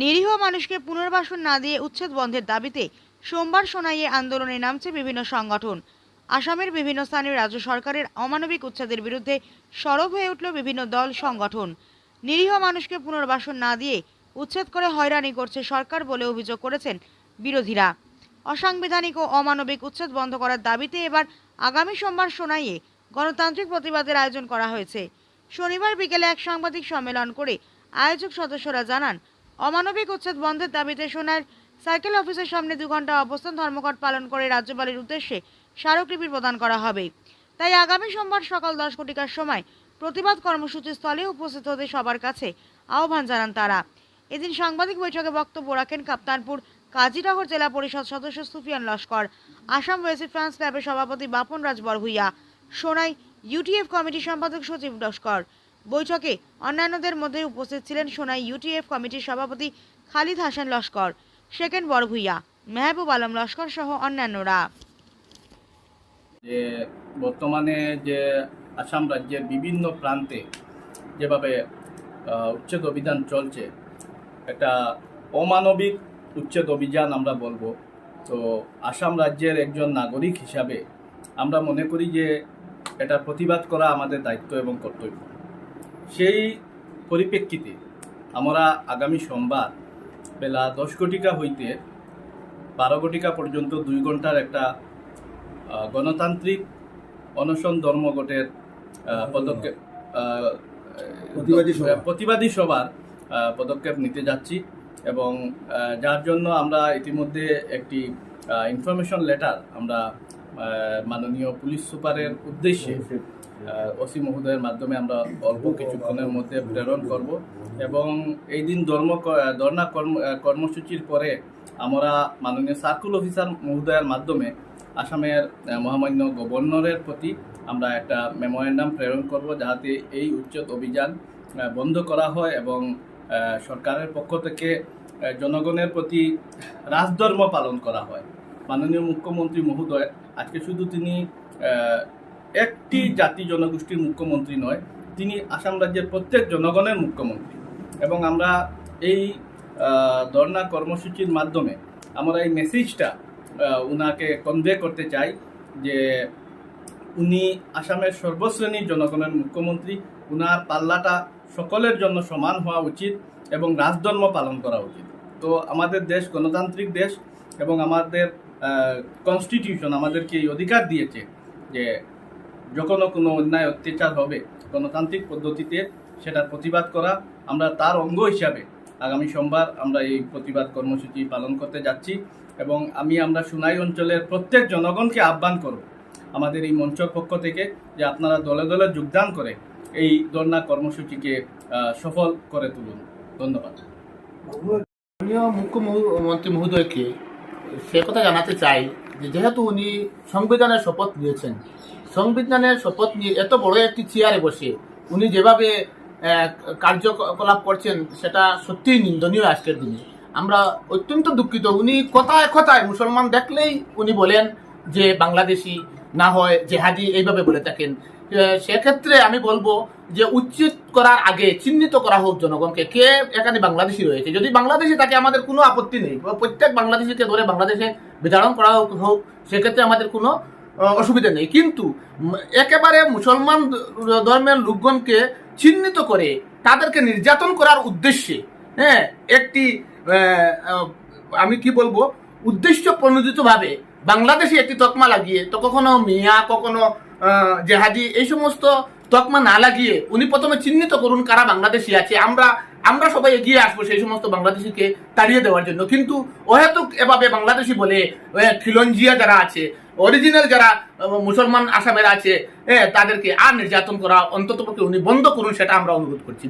নিরীহ মানুষকে পুনর্বাসন না দিয়ে উচ্ছেদ বন্ধের দাবিতে সোমবার সোনাইয়ে আন্দোলনে নামছে বিভিন্ন সংগঠন। আসামের বিভিন্ন স্থানে রাজ্য সরকারের অমানবিক উচ্ছেদের বিরুদ্ধে সরব হয়ে উঠল বিভিন্ন দল, সংগঠন। নিরীহ মানুষকে পুনর্বাসন না দিয়ে উচ্ছেদ করে হয়রানি করছে সরকার বলে অভিযোগ করেছেন বিরোধীরা। অসাংবিধানিক ও অমানবিক উচ্ছেদ বন্ধ করার দাবিতে এবার আগামী সোমবার সোনাইয়ে গণতান্ত্রিক প্রতিবাদের আয়োজন করা হয়েছে। শনিবার বিকেলে এক সাংবাদিক সম্মেলন করে আয়োজক সদস্যরা জানান অমানবিক উচ্ছেদ বন্ধের দাবিতে সোনার সার্কেল অফিসের সামনে দু ঘণ্টা অবস্থান ধর্মঘট পালন করে রাজ্যপালের উদ্দেশ্যে স্মারকলিপি প্রদান করা হবে। তাই আগামী সোমবার সকাল দশ কোটিকার সময় প্রতিবাদ কর্মসূচি স্থলে উপস্থিত হতে সবার কাছে আহ্বান জানান তারা। এদিন সাংবাদিক বৈঠকে বক্তব্য রাখেন কাপ্তানপুর কাজীনগর জেলা পরিষদ সদস্য সুফিয়ান লস্কর, আসাম রেসিফ্রান্স ক্লাবের সভাপতি বাপন রাজ বরভুইয়া সোনাই ইউটিএফ কমিটি সম্পাদক সচিব লস্কর বৈঠকে অন্যান্যদের মধ্যে উপস্থিত ছিলেন সোনাই ইউটিএফ কমিটির সভাপতি খালিদ হাসান লস্কর শেখেন বরভুইয়া, মেহবুব আলম লস্কর সহ অন্যান্যরা। যে বর্তমানে যে আসাম রাজ্যের বিভিন্ন প্রান্তে যেভাবে উচ্ছেদ অভিযান চলছে, একটা অমানবিক উচ্ছেদ অভিযান আমরা বলব। তো আসাম রাজ্যের একজন নাগরিক হিসাবে আমরা মনে করি যে এটা প্রতিবাদ করা আমাদের দায়িত্ব এবং কর্তব্য। সেই পরিপ্রেক্ষিতে আমরা আগামী সোমবার বেলা দশ কোটিকা হইতে বারো কোটিকা পর্যন্ত দুই ঘণ্টার একটা গণতান্ত্রিক অনশন ধর্মঘটের পদক্ষেপ প্রতিবাদী সভা। প্রতিবাদী সভার পদক্ষেপ নিতে যাচ্ছি এবং যার জন্য আমরা ইতিমধ্যে একটি ইনফরমেশন লেটার আমরা মাননীয় পুলিশ সুপারের উদ্দেশ্যে ওসি মহোদয়ের মাধ্যমে আমরা অল্প কিছুক্ষণের মধ্যে প্রেরণ করব। এবং এই দিন ধর্ম ধর্ণা কর্ম কর্মসূচির পরে আমরা মাননীয় সার্কুল অফিসার মহোদয়ের মাধ্যমে আসামের মহামান্য গভর্নরের প্রতি আমরা একটা মেমোরেন্ডাম প্রেরণ করব যাতে এই উচ্চত অভিযান বন্ধ করা হয় এবং সরকারের পক্ষ থেকে জনগণের প্রতি রাজধর্ম পালন করা হয়। মাননীয় মুখ্যমন্ত্রী মহোদয়, আজকে শুধু তিনি একটি জাতি জনগোষ্ঠীর মুখ্যমন্ত্রী নয়, তিনি আসাম রাজ্যের প্রত্যেক জনগণের মুখ্যমন্ত্রী। এবং আমরা এই ধর্ণা কর্মসূচির মাধ্যমে আমরা এই মেসেজটা উনাকে কনভে করতে চাই যে উনি আসামের সর্বশ্রেণীর জনগণের মুখ্যমন্ত্রী, উনার পাল্লাটা সকলের জন্য সমান হওয়া উচিত এবং রাজধর্ম পালন করা উচিত। তো আমাদের দেশ গণতান্ত্রিক দেশ এবং আমাদের কনস্টিটিউশন আমাদেরকে এই অধিকার দিয়েছে যে যখনও কোনো অন্যায় অত্যাচার হবে, গণতান্ত্রিক পদ্ধতিতে সেটার প্রতিবাদ করা আমরা তার অঙ্গ হিসাবে আগামী সোমবার আমরা এই প্রতিবাদ কর্মসূচি পালন করতে যাচ্ছি এবং আমি আমরা সুনাই অঞ্চলের প্রত্যেক জনগণকে আহ্বান করব আমাদের এই মঞ্চর পক্ষ থেকে যে আপনারা দলে দলে যোগদান করে এই ধর্ণা কর্মসূচিকে সফল করে তুলুন। ধন্যবাদ। মুখ্যমন্ত্রী মহোদয়কে সে কথা জানাতে চাই যে যেহেতু উনি সংবিধানের শপথ নিয়েছেন, সংবিধানের শপথ নিয়ে এত বড় একটি চেয়ারে বসে উনি যেভাবে কার্যকলাপ করছেন, সেটা সত্যিই নিন্দনীয় আজকের দিনে। আমরা অত্যন্ত দুঃখিত। উনি কথায় কথায় মুসলমান দেখলেই উনি বলেন যে বাংলাদেশি না হয় জেহাদি এইভাবে বলে থাকেন। সেক্ষেত্রে আমি বলব যে উচ্ছেদ করার আগে চিহ্নিত করা হোক জনগণকে কে এখানে বাংলাদেশি রয়েছে। যদি বাংলাদেশে থাকে, আমাদের কোনো আপত্তি নেই। প্রত্যেক বাংলাদেশিকে ধরে বাংলাদেশে বিতরণ করা হোক সেক্ষেত্রে আমাদের কোনো অসুবিধা নেই। কিন্তু একেবারে মুসলমান ধর্মের লোকগণকে চিহ্নিত করে তাদেরকে নির্যাতন করার উদ্দেশ্যে হ্যাঁ একটি আমি কি বলব উদ্দেশ্য প্রণোদিতভাবে বাংলাদেশে একটি তকমা লাগিয়ে, তো কখনো মিয়া, কখনো জেহাদি, এই সমস্ত তকমা না লাগিয়ে উনি প্রথমে চিহ্নিত করুন কারা বাংলাদেশি আছে। আমরা আমরা সবাই এগিয়ে আসব সেই সমস্ত বাংলাদেশিকে তাড়িয়ে দেওয়ার জন্য। কিন্তু অহেতুক এভাবে বাংলাদেশি বলে খিলঞ্জিয়া যারা আছে অরিজিনাল যারা মুসলমান আসামের আছে তাদেরকে আর নির্যাতন করা অন্তত উনি বন্ধ করুন, সেটা আমরা অনুরোধ করছি।